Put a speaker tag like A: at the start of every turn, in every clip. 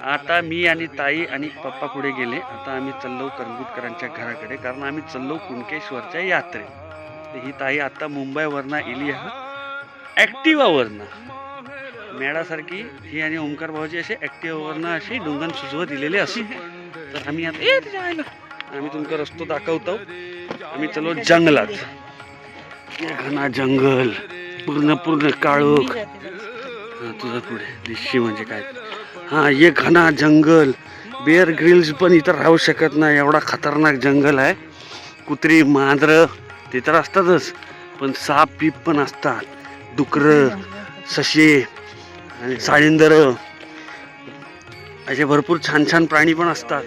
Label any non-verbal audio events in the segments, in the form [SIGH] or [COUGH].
A: आता मी आणि ताई आणि पप्पा पुढे गेले. आता आम्ही चाललो करंगुटकरांच्या घराकडे कारण आम्ही चाललो कुणकेश्वरच्या यात्रे ही ताई आता मुंबईवरनं इली हा ॲक्टिवावरनं. मेळासारखी ही आणि ओंकार भाऊजी असे ॲक्टिवावरनं अशी डोंगण सुचवत दिलेले असे तर आम्ही आता आम्ही तुमका रस्तो दाखवतो. आम्ही चलो जंगलात. घना जंगल. पूर्ण पूर्ण काळोख हा तुझं पुढे. दिशी म्हणजे काय? हा ये घना जंगल. बेअर ग्रिल्स पण इथं राहू शकत नाही. एवढा खतरनाक जंगल आहे. कुत्री मांजरं ते तर असतातच. पण साप पीप पण असतात. डुकरं सशे आणि साळींदर. असे भरपूर छान छान प्राणी पण असतात.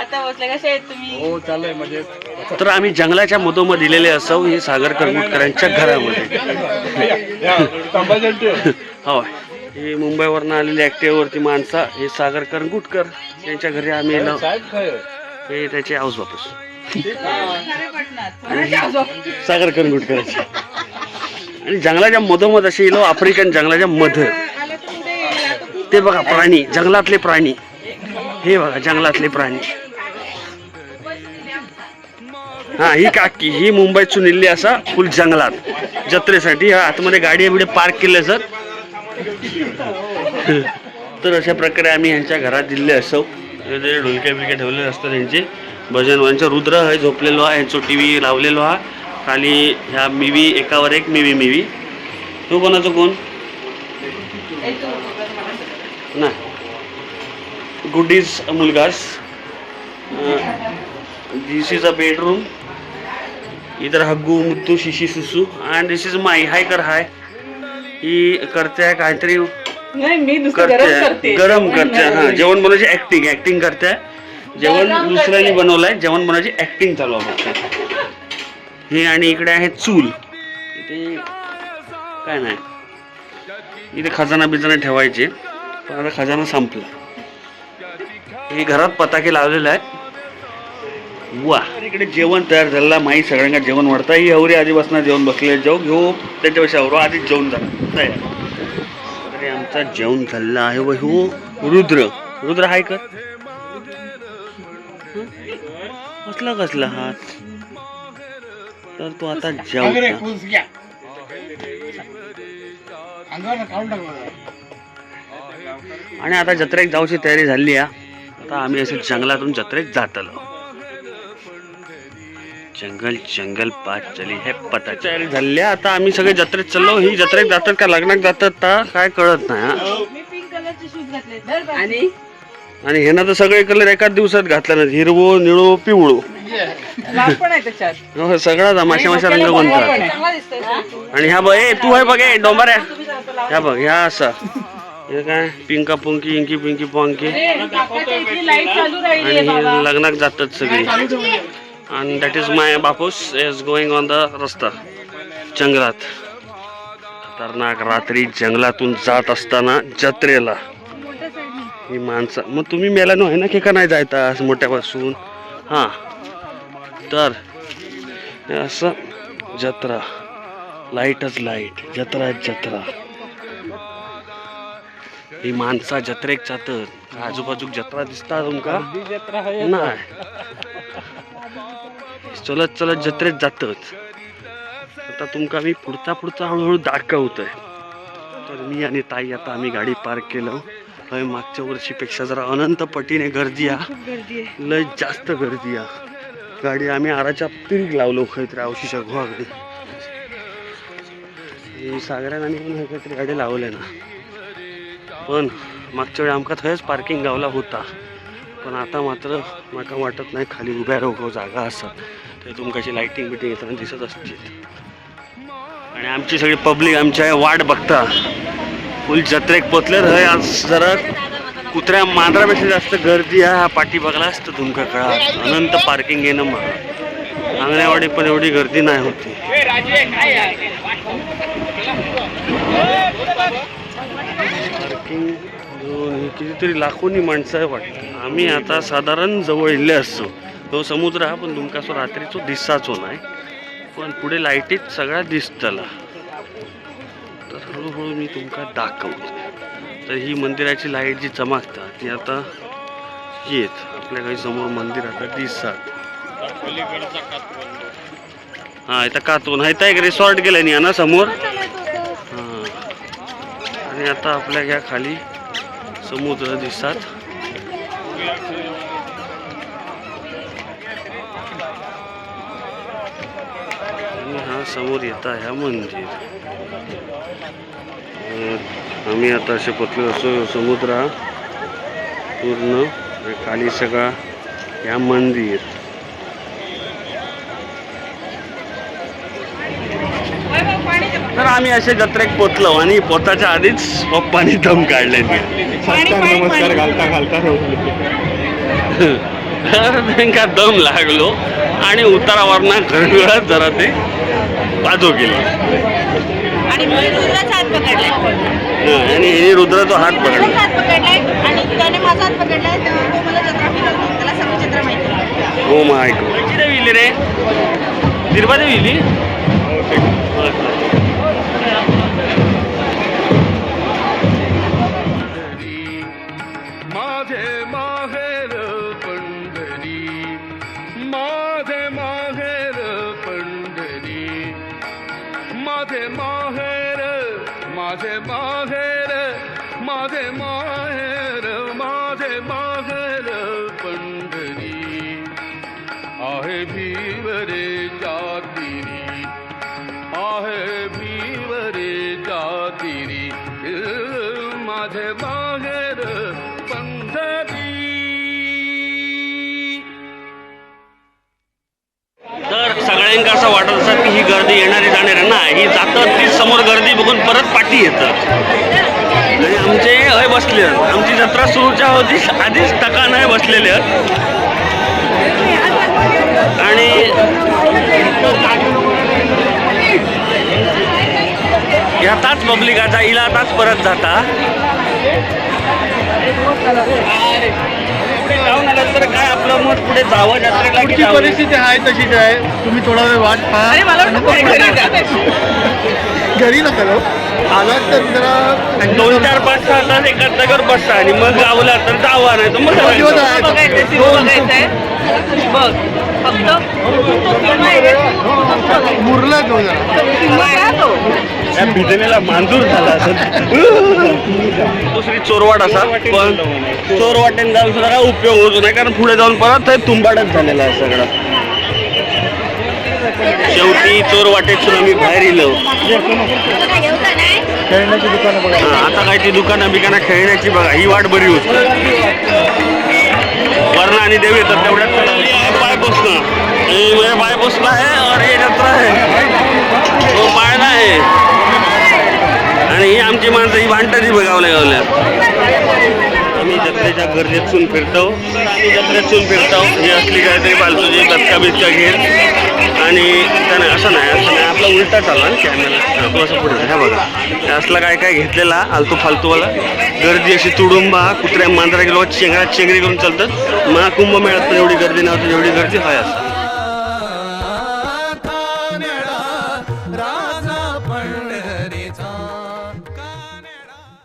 B: आता बसले कसे आहेत तुम्ही?
C: हो चाललंय म्हणजे.
A: तर आम्ही जंगलाच्या मधोमध दिलेले असो [LAUGHS] हे सागर करमुटकरांच्या घरामध्ये. होय. हे मुंबईवरनं आलेले ॲक्टिव्हवरती माणसा हे सागर करंगुटकर यांच्या घरी आम्ही येलो. हे त्याचे हाऊस बापूस सागर करंगुटकरांचे आणि जंगलाच्या मधोमध असे येलो आफ्रिकन जंगलाच्या मध. ते बघा प्राणी जंगलातले प्राणी. हे बघा जंगलातले प्राणी. हा ही काकी ही मुंबईतून इल्ली असा फुल जंगलात. जत्रेसाठी हा आतमध्ये गाडी बिडे पार्क केले सर. तर अशा प्रकारे आम्ही यांच्या घरात दिले असो ढोलके बिलके ठेवलेले असतात त्यांचे भजन यांचा रुद्र हे झोपलेलो आहे यांचं टी व्ही लावलेलो हा. खाली ह्या मिवी एकावर एक मिवी मिवी. तो कोणाचं कोण? नाही. गुडीज मुलगास दिस इज अ बेडरूम इधर हग्गू मुत्तू शिशी सुसू and this is my hi कर हाय ही करते काहीतरी
B: नाही मी
A: करते गरम करते हा। जेवण बनवायची ऍक्टिंग ऍक्टिंग करते जेवण दुसऱ्याने. बनवलंय जेवण बनवायची ऍक्टिंग चालू आहे. हे आणि इकडे आहे चूल। इथे काय नाही। इथे खजाना बिजाना ठेवायचे पण आता खजाना संपला. हे घरात पताके लावलेले आहेत. वा. इकडे जेवण तयार झालेलं माई सगळ्यांना जेवण वाढतं ही हवरी आधीपासून जेवण बसले जाऊ घेऊ. त्याच्यापेक्षा हवरो आधीच जेवण झालं तयार. आमचा जेवण झालेला आहे व हो रुद्र. रुद्र हाय कर हं? कसला कसला हात? तर तो आता जेवण आणि आता जत्रेक जाऊची तयारी झाली आहे. आता आम्ही असं जंगलातून जत्रेक जात आलो जंगल जंगल पात चली हे पता तयारी झाली. आता आम्ही सगळे जत्रेत चाललो. ही जत्रेत जातात का लग्नात जातात का काय कळत नाही हा.
B: मी पिंक कलरचे शूज घातले आणि?
A: आणि ह्यानं तर सगळे कलर एकाच दिवसात घातला ना हिरवो निळो पिवळो.
B: लाल पण आहे त्याच्यात.
A: हो, सगळा माशा माशा रंग बनतात. आणि ह्या बघ ए तू आहे बघ ए डोंबऱ्या. ह्या बघ ह्या असा. हे काय? पिंका पुंकी इंकी पिंकी पॉंकी. आणि
B: आहे बाबा.
A: हे लग्नात जातात सगळे. आणि दॅट इज माय बापूस इज गोइंग ऑन द रस्ता जंगलात खतरनाक रात्री जंगलातून जात असताना जत्रेला. ही माणसं. मग तुम्ही मेला आहे ना की का नाही जायता असं मोठ्यापासून? हां. तर असं जत्रा. लाईटच लाइट. जत्राच जत्रा. ही माणसा जत्रेक जातात. आजूबाजूक जत्रा दिसता तुमका? नाही. चलत चलत जत्रेत जातच. आता तुमका मी पुढचा पुढचा हळूहळू दाखवतोय. तर मी आणि ताई आता आम्ही गाडी पार्क केलं. हय मागच्या वर्षीपेक्षा जरा अनंत पटीने गर्दी
B: आहे.
A: लय जास्त गर्दी आ गाडी आम्ही आराच्या तिरीक लावलो खंयतरी आवशीच्या घोवाकडे ही सागरान आणि खंय काहीतरी गाडी लावले ना. पण मागच्या वेळी आमका थंयच पार्किंग गावला होता. पण आता मात्र म्हाका वाटत नाही खाली उभ्या राहू हो जागा असत ते तुमकाशी लाईटिंग बिटिंग येताना दिसत असते आणि आमची सगळी पब्लिक आमच्या वाट बघता. फुल जत्रेक पोचले हय आज जरा कुत्र्या मांजरापेक्षा जास्त गर्दी आहे. हा पाठी बघला असतं तुमका कळा. अनंत पार्किंग येणं मग. अंगणवाडी पण एवढी गर्दी नाही होती. पार्किंग कितीतरी लाखोनी माणसं आहे वाटतं. आम्ही आता साधारण जवळ इल्ले असतो. तो समुद्र हा पण तुमका असो रात्रीचो दिसाचो नाही. पण पुढे लाईटीत सगळा दिसतला. तर हळूहळू मी तुमका दाखवतो. तर ही मंदिराची लाइट जी चमकता ती आता येत आपल्या काही समोर मंदिर आता दिसतात. हा इथं कातून हा इथं एक रिसॉर्ट गेलाय नी ना समोर? हा. आणि आता आपल्या ह्या खाली समुद्र दिसतात. आणि हा समोर येता ह्या मंदिर. आम्ही आता असे पोचलो असो समुद्र पूर्ण आणि खाली सगळा ह्या मंदिर. तर आम्ही असे जत्रेक पोचलो आणि पोचाच्या आधीच पप्पानी दम काढले.
C: नमस्कार घालता घालता
A: तर त्यांका दम लागलो आणि उतारावरना घरगळत जरा ते बाजू केली.
D: आणि मी रुद्राचा हात पकडलाय
A: हा, आणि हे रुद्राचा हात पकडला
D: रुद्राचा हात पकडलाय आणि त्याने माझा हात
C: माझे माहेर पंढरी आहे भीवरे जातिरी आहे भीवरे जातिरी माझे माहेर पंढरी
A: तर सगळ्यांना असं वाटत असत की ही गर्दी येणारी जाणारी ना ही जातात ती समोर गर्दी बघून परत पाठी येतात आणि आमचे हय बसले आमची जत्रा सुरूच्या होती आधीच टका नाही बसलेले. आणि याताच पब्लिक आता इला आताच परत जाता. तर काय आपलं मत पुढे जावं जत्रेला की
E: पुढची
A: जावं?
E: परिस्थिती आहे तशीच आहे तुम्ही थोडा वेळ वाट पहा
B: अरे मला पुढे घरी जा.
E: घरी नका जाऊ आलात तर जरा
A: दोन चार पाच सहा तास एका जागेवर बसता आणि मग गावला तर जावा नाही तर मग
E: दोन दिवस
A: जायचं.
E: आहे.
B: बघायचंय सिनेमा बघायचंय बघ फक्त तो सिनेमा आहे रे, तू फक्त बघायचं.
E: मुरला तो जरा.
A: या भिजलेला मांजूर झाला दुसरी चोरवाट असा पण चोरवाटेन जाऊन सुद्धा काय उपयोग होतो नाही कारण पुढे जाऊन परत ते तुंबाडच झालेला आहे सगळं. शेवटी चोरवाटेतून आम्ही बाहेर येलो.
E: खेळण्याची दुकानं बघा.
A: हा, आता काय ती दुकानं बिकानं खेळण्याची बघा ही वाट बरी होती. वर्ण आणि देव येतात तेवढ्यात. पाय हे मेरे पाय पोचला आहे और ये जत्रा आहे. तो पाळणा आहे. आणि ही आमची माणसं ही भांडताची बघावल्या गावल्या आम्ही जत्रेच्या गरजेतून फिरतो. आम्ही जत्रेतून फिरतो. ही असली काहीतरी फालतूची बचका बिचका घेत आणि त्याने असं नाही असं नाही. आपला उलटा चालला ना कॅमेरा तो असं पुढे ह्या बघा. असला काय काय घेतलेला आलतू फालतूवाला. गर्दी अशी तुडुंबा कुत्र्या मांजरा गेलो चेंगरा चेंगरी करून चालतात. महाकुंभ मेळ्यात पण एवढी गर्दी नव्हती एवढी गर्दी हाय असं.